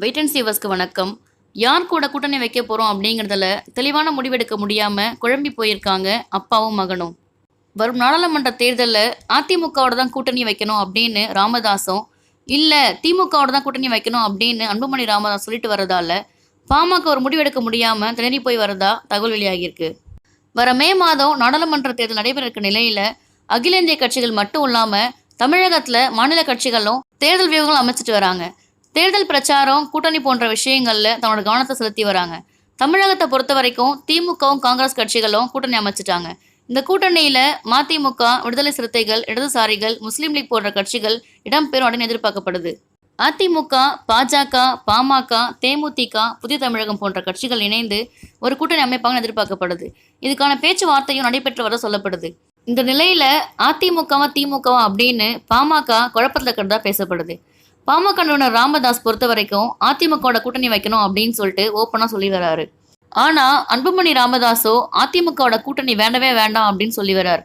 Wait and சீவர்ஸ்க்கு வணக்கம். யார் கூட கூட்டணி வைக்க போகிறோம் அப்படிங்கிறதுல தெளிவான முடிவெடுக்க முடியாமல் குழம்பி போயிருக்காங்க அப்பாவும் மகனும். வரும் நாடாளுமன்ற தேர்தலில் அதிமுகவோட தான் கூட்டணி வைக்கணும் அப்படின்னு ராமதாஸும் இல்லை திமுகவோட தான் கூட்டணி வைக்கணும் அப்படின்னு அன்புமணி ராமதாஸ் சொல்லிட்டு வரதால பாமக ஒரு முடிவெடுக்க முடியாமல் திணறி போய் வரதா தகவல் வெளியாகியிருக்கு. வர மே மாதம் நாடாளுமன்ற தேர்தல் நடைபெற இருக்க நிலையில் அகில இந்திய கட்சிகள் மட்டும் இல்லாமல் தமிழகத்தில் மாநில கட்சிகளும் தேர்தல் வியூகங்கள் அமைச்சிட்டு வராங்க. தேர்தல் பிரச்சாரம் கூட்டணி போன்ற விஷயங்களில் தன்னோட கவனத்தை செலுத்தி வராங்க. தமிழகத்தை பொறுத்த வரைக்கும் திமுகவும் காங்கிரஸ் கட்சிகளும் கூட்டணி அமைச்சிட்டாங்க. இந்த கூட்டணியில் மதிமுக விடுதலை சிறுத்தைகள் இடதுசாரிகள் முஸ்லீம் லீக் போன்ற கட்சிகள் இடம்பெறும் அப்படின்னு எதிர்பார்க்கப்படுது. அதிமுக பாஜக பாமக தேமுதிக புதிய தமிழகம் போன்ற கட்சிகள் இணைந்து ஒரு கூட்டணி அமைப்பாங்கன்னு எதிர்பார்க்கப்படுது. இதுக்கான பேச்சுவார்த்தையும் நடைபெற்று வர சொல்லப்படுது. இந்த நிலையில அதிமுகவா திமுகவா அப்படின்னு பாமக குழப்பத்தில் இருக்கிறதா பேசப்படுது. பாமக நிறுவனர் ராமதாஸ் பொறுத்த வரைக்கும் அதிமுகவோட கூட்டணி வைக்கணும் அப்படின்னு சொல்லிட்டு ஓப்பனாக சொல்லி வராரு. ஆனா அன்புமணி ராமதாஸோ அதிமுகவோட கூட்டணி வேண்டவே வேண்டாம் அப்படின்னு சொல்லி வர்றார்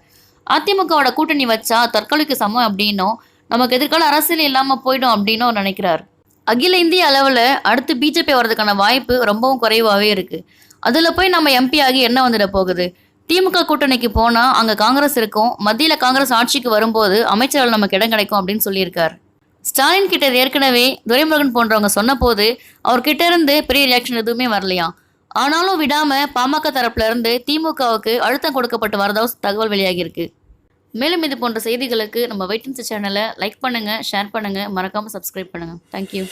அதிமுகவோட கூட்டணி வச்சா தற்கொலைக்கு சமம் அப்படின்னும் நமக்கு எதிர்கால அரசியல் இல்லாம போயிடும் அப்படின்னும் அவர் நினைக்கிறார். அகில இந்திய அளவில் அடுத்து பிஜேபி வர்றதுக்கான வாய்ப்பு ரொம்பவும் குறைவாகவே இருக்கு. அதில் போய் நம்ம எம்பி ஆகி என்ன வந்துட போகுது? திமுக கூட்டணிக்கு போனால் அங்கே காங்கிரஸ் இருக்கும் மத்தியில் காங்கிரஸ் ஆட்சிக்கு வரும்போது அமைச்சர்கள் நமக்கு இடம் கிடைக்கும் அப்படின்னு சொல்லியிருக்கார். ஸ்டாலின் கிட்ட ஏற்கனவே துரைமுருகன் போன்றவங்க சொன்னபோது அவர்கிட்ட இருந்து பெரிய ரியாக்ஷன் எதுவுமே வரலையா? ஆனாலும் விடாம பாமக தரப்புல இருந்து திமுகவுக்கு அழுத்தம் கொடுக்கப்பட்டு வரதா தகவல் வெளியாகியிருக்கு. மேலும் இது போன்ற செய்திகளுக்கு நம்ம வெயிட்டன்ஸ் சேனலை லைக் பண்ணுங்க ஷேர் பண்ணுங்க மறக்காம சப்ஸ்கிரைப் பண்ணுங்க. தேங்க்யூ